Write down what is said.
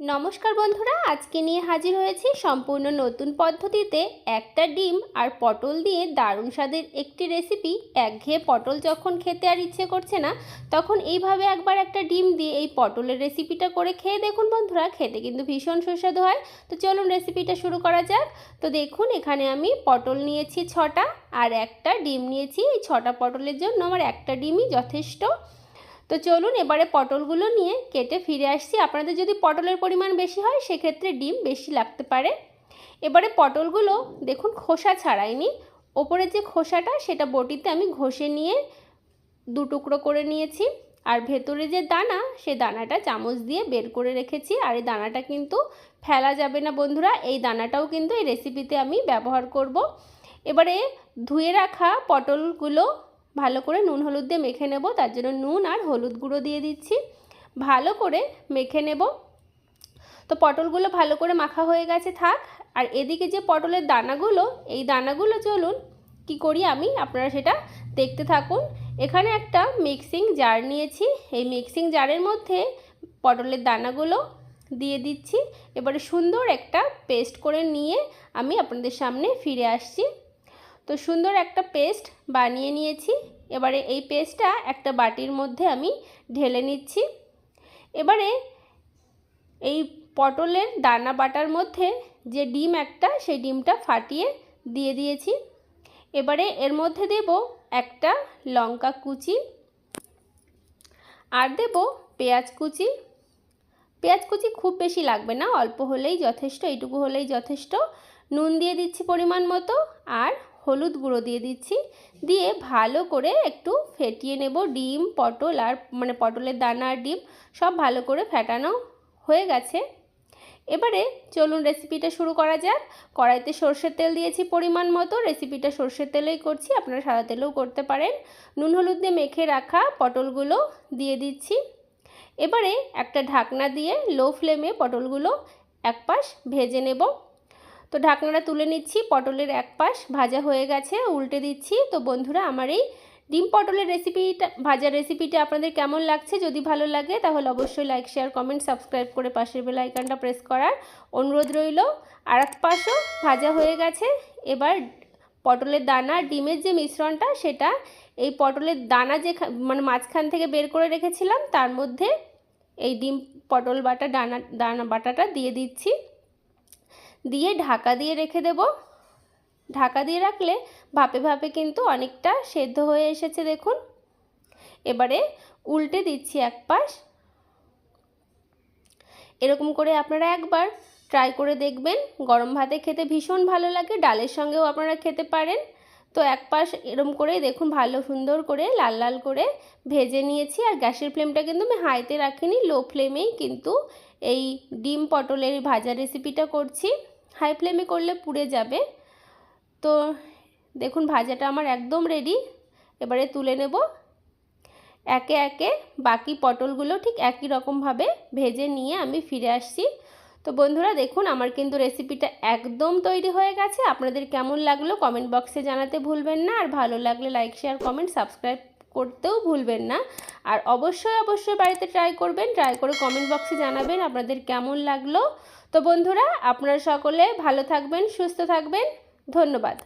নমস্কার বন্ধুরা, আজকে নিয়ে হাজির হয়েছি সম্পূর্ণ নতুন পদ্ধতিতে একটা ডিম আর পটল দিয়ে দারুণ স্বাদের একটি রেসিপি একঘেয়ে পটল যখন খেতে আর ইচ্ছে করছে না, তখন এইভাবে একবার একটা ডিম দিয়ে এই পটলের রেসিপিটা করে খেয়ে দেখুন বন্ধুরা, খেতে কিন্তু ভীষণ সুস্বাদু হয়। তো চলুন রেসিপিটা শুরু করা যাক। তো দেখুন, এখানে আমি পটল নিয়েছি ছটা আর একটা ডিম নিয়েছি। এই ছটা পটলের জন্য আমার একটা ডিমই যথেষ্ট। তো চলুন এবারে পটলগুলো নিয়ে কেটে ফিরে আসছি। আপনাদের যদি পটলের পরিমাণ বেশি হয়, সেক্ষেত্রে ডিম বেশি লাগতে পারে। এবারে পটলগুলো দেখুন খোসা ছাড়াইনি। ওপরের যে খোসাটা, সেটা বটিতে আমি ঘষে নিয়ে দু টুকরো করে নিয়েছি। আর ভেতরে যে দানা, সে দানাটা চামচ দিয়ে বের করে রেখেছি। আর এই দানাটা কিন্তু ফেলা যাবে না বন্ধুরা, এই দানাটাও কিন্তু এই রেসিপিতে আমি ব্যবহার করব। এবারে ধুয়ে রাখা পটলগুলো ভালো করে নুন, হলুদ দিয়ে মেখে নেব। তার জন্য নুন আর হলুদ গুঁড়ো দিয়ে দিচ্ছি। ভালো করে মেখে নেব। তো পটলগুলো ভালো করে মাখা হয়ে গেছে থাক। আর এদিকে যে পটলের দানাগুলো, এই দানাগুলো চলুন কি করি আমি? আপনারা সেটা দেখতে থাকুন। এখানে একটা মিক্সিং জার নিয়েছি। এই মিক্সিং জারের মধ্যে পটলের দানাগুলো দিয়ে দিচ্ছি। এবারে সুন্দর একটা পেস্ট করে নিয়ে আমি আপনাদের সামনে ফিরে আসছি। তো সুন্দর একটা পেস্ট বানিয়ে নিয়েছি। এবারে এই পেস্টটা একটা বাটির মধ্যে আমি ঢেলে নিচ্ছি। এবারে এই পটলের দানা বাটার মধ্যে যে ডিম একটা, সেই ডিমটা ফাটিয়ে দিয়ে দিয়েছি। এবারে এর মধ্যে দেব একটা লঙ্কা কুচি আর দেব পেঁয়াজ কুচি। পেঁয়াজ কুচি খুব বেশি লাগবে না, অল্প হলেই যথেষ্ট, এইটুকু হলেই যথেষ্ট। নুন দিয়ে দিচ্ছি পরিমাণ মতো আর হলুদ গুঁড়ো দিয়ে দিচ্ছি। দিয়ে ভালো করে একটু ফেটিয়ে নেব। ডিম, পটল আর মানে পটলের দানা আর ডিম সব ভালো করে ফেটানো হয়ে গেছে। এবারে চলুন রেসিপিটা শুরু করা যাক। কড়াইতে সর্ষের তেল দিয়েছি পরিমাণ মতো। রেসিপিটা সর্ষের তেলেই করছি, আপনারা সাদা তেলেও করতে পারেন। নুন, হলুদ দিয়ে মেখে রাখা পটলগুলো দিয়ে দিচ্ছি। এবারে একটা ঢাকনা দিয়ে লো ফ্লেমে পটলগুলো এক পাশ ভেজে নেব। তো ঢাকনাটা তুলে নিচ্ছি, পটলের এক পাশ ভাজা হয়ে গেছে, উল্টে দিচ্ছি। তো বন্ধুরা, আমার এই ডিম পটলের রেসিপিটা ভাজার রেসিপিটা আপনাদের কেমন লাগছে? যদি ভালো লাগে, তাহলে অবশ্যই লাইক শেয়ার কমেন্ট সাবস্ক্রাইব করে পাশের বেল আইকনটা প্রেস করার অনুরোধ রইল। আর এক পাশও ভাজা হয়ে গেছে। এবার পটলের দানা, ডিমের যে মিশ্রণটা, সেটা এই পটলের দানা যে মানে মাঝখান থেকে বের করে রেখেছিলাম, তার মধ্যে এই ডিম পটল বাটা ডানা দানা বাটাটা দিয়ে দিচ্ছি। দিয়ে ঢাকা দিয়ে রেখে দেব। ঢাকা দিয়ে রাখলে ভাপে ভাপে কিন্তু অনেকটা সেদ্ধ হয়ে এসেছে, দেখুন। এবারে উল্টে দিচ্ছি এক পাশ। এরকম করে আপনারা একবার ট্রাই করে দেখবেন। গরম ভাতে খেতে ভীষণ ভালো লাগে, ডালের সঙ্গেও আপনারা খেতে পারেন। তো এক পাশ এরম করে দেখুন, ভালো সুন্দর করে লাল লাল করে ভেজে নিয়েছি। আর গ্যাসের ফ্লেমটা কিন্তু আমি হাইতে রাখিনি, লো ফ্লেমেই কিন্তু এই ডিম পটলের ভাজা রেসিপিটা করছি। হাই ফ্লেমে করলে পুড়ে যাবে। তো দেখুন, ভাজাটা আমার একদম রেডি এবারে তুলে নেব। একে একে বাকি পটলগুলো ঠিক একই রকমভাবে ভেজে নিয়ে আমি ফিরে আসছি। তো বন্ধুরা, দেখুন, আমার কিন্তু রেসিপিটা একদম তৈরি হয়ে গেছে। আপনাদের কেমন লাগল কমেন্ট বক্সে জানাতে ভুলবেন না। আর ভালো লাগলে লাইক শেয়ার কমেন্ট সাবস্ক্রাইব করতেও ভুলবেন না। আর অবশ্যই অবশ্যই বাড়িতে ট্রাই করবেন ট্রাই করে কমেন্ট বক্সে জানাবেন আপনাদের কেমন লাগল। তো বন্ধুরা, আপনারা সকলে ভালো থাকবেন, সুস্থ থাকবেন। ধন্যবাদ।